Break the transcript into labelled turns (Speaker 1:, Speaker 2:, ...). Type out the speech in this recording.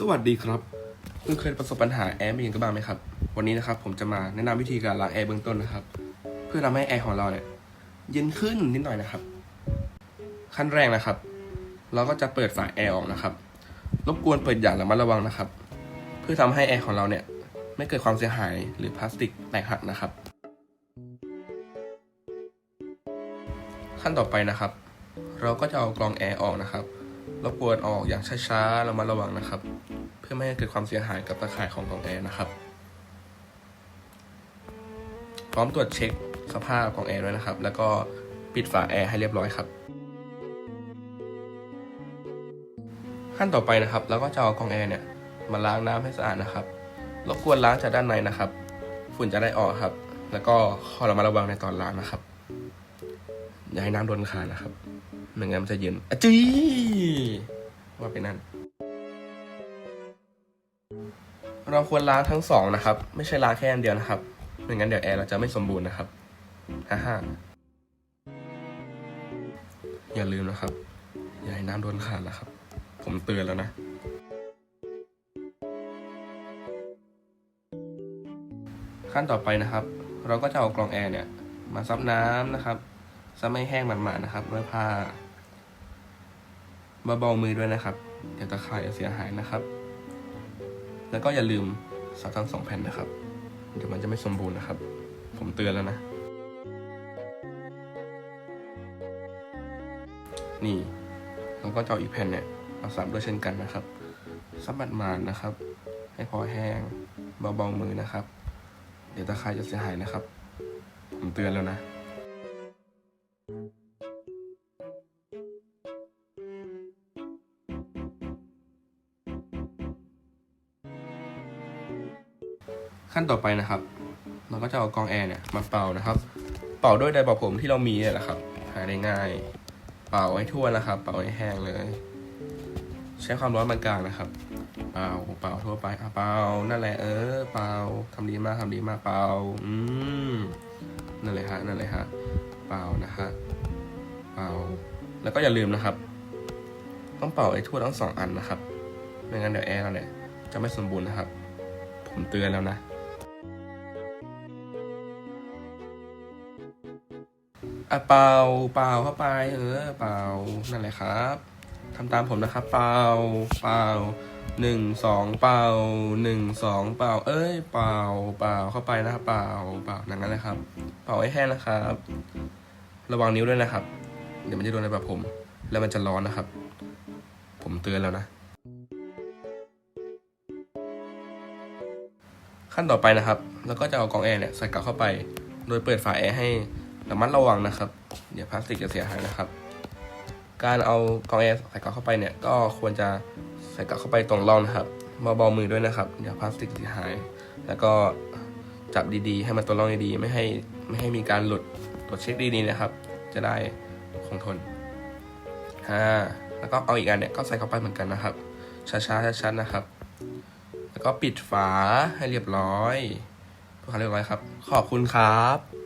Speaker 1: สวัสดีครับ คุณเคยประสบปัญหาแอร์ไม่เย็นกันบ้างไหมครับ วันนี้นะครับผมจะมาแนะนำวิธีการล้างแอร์เบื้องต้นนะครับ เพื่อทำให้แอร์ของเราเนี่ยเย็นขึ้นนิดหน่อยนะครับ ขั้นแรกนะครับ เราก็จะเปิดฝาแอร์ออกนะครับ รบกวนเปิดอย่างระมัดระวังนะครับ เพื่อทำให้แอร์ของเราเนี่ยไม่เกิดความเสียหายหรือพลาสติกแตกหักนะครับ ขั้นต่อไปนะครับ เราก็จะเอากรองแอร์ออกนะครับ รบกวนออกอย่างช้าๆระมัดระวังนะครับ เพื่อไม่ให้เกิดความเสียหายกับตะข่ายของกรองแอร์นะครับ พร้อมตรวจเช็คสภาพของแอร์ด้วยนะครับ แล้วก็ปิดฝาแอร์ให้เรียบร้อยครับขั้นต่อไปนะครับเราก็จะเอากองแอร์เนี่ยมาล้างน้ำให้สะอาดนะครับรบกวนล้างจากด้านในนะครับ ฝุ่นจะได้ออกครับ แล้วก็ขอระมัดระวังในตอนล้างนะครับ อย่าให้น้ำโดนขานะครับไม่งั้นมันจะเย็นอจี้ว่าไปนั่น เราควรล้างทั้งสองนะครับ ไม่ใช่ล้างแค่อันเดียวนะครับไม่งั้นเดี๋ยวแอร์เราจะไม่สมบูรณ์นะครับฮ่าฮ่าอย่าลืมนะครับ อย่าให้น้ำโดนขาดนะครับ ผมเตือนแล้วนะ ขั้นต่อไปนะครับ เราก็จะเอากรองแอร์เนี่ย มาซับน้ำนะครับ ซับไม่แห้งหมันๆนะครับด้วยผ้าเบาๆมือด้วยนะครับ เดี๋ยวตะข่ายจะเสียหายนะครับ แล้วก็อย่าลืมซับทั้งสองแผ่นนะครับ เดี๋ยวมันจะไม่สมบูรณ์นะครับ ผมเตือนแล้วนะ นี่เราก็จะเอาอีกแผ่นเนี่ยมาซับด้วยเช่นกันนะครับซับมันมาดๆนะครับ ให้พอแห้งเบาๆมือนะครับ เดี๋ยวตะข่ายจะเสียหายนะครับ ผมเตือนแล้วนะ ขั้นต่อไปนะครับ เราก็จะเอากองแอร์เนี่ยมาเป่านะครับ เป่าด้วยไดร์เป่าผมที่เรามีเนี่ยแหละครับ หาได้ง่าย เป่าให้ทั่วนะครับ เป่าให้แห้งเลย ใช้ความร้อนปานกลางนะครับ เป่า เป่าทั่วไปอะเป่า นั่นแหละ เออ เป่าทำดีมากทำดีมาก เป่า อืม นั่นเลยฮะ นั่นเลยฮะ เป่านะฮะ เป่า แล้วก็อย่าลืมนะครับ ต้องเป่าไอ้ทั่วทั้งสองอันนะครับ ไม่งั้นเดี๋ยวแอร์เราเนี่ยจะไม่สมบูรณ์นะครับ ผมเตือนแล้วนะ อะเป่าเป่าเข้าไปเออเป่านั่นแหละครับทำตามผมนะครับ เป่าเป่าหนึ่งสองเป่าหนึ่งสองเป่า เอ้ย เป่าเป่าเข้าไปนะครับ เป่าเป่าอย่างนั้นเลยครับ เป่าให้แห้งนะครับ ระวังนิ้วด้วยนะครับ เดี๋ยวมันจะโดนในแบบผม แล้วมันจะร้อนนะครับ ผมเตือนแล้วนะ ขั้นต่อไปนะครับ แล้วก็จะเอากองแอร์เนี่ยใส่กลับเข้าไป โดยเปิดฝาแอร์ให้ ระมัดระวังนะครับ เดี๋ยวพลาสติกจะเสียหายนะครับ การเอากองแอร์ใส่กลับเข้าไปเนี่ย ก็ควรจะใส่กลับเข้าไปตรงร่องนะครับเบาๆมือด้วยนะครับ เดี๋ยวพลาสติกเสียหาย แล้วก็จับดีๆ ให้มันตัวร่องดีๆ ไม่ให้ไม่ให้มีการหลุดตรวจเช็คดีๆนะครับ จะได้คงทนฮ่าแล้วก็เอาอีกอันเนี่ยก็ใส่เข้าไปเหมือนกันนะครับ ช้าๆชัดๆนะครับ แล้วก็ปิดฝาให้เรียบร้อยเพื่อความเรียบร้อยครับ ขอบคุณครับ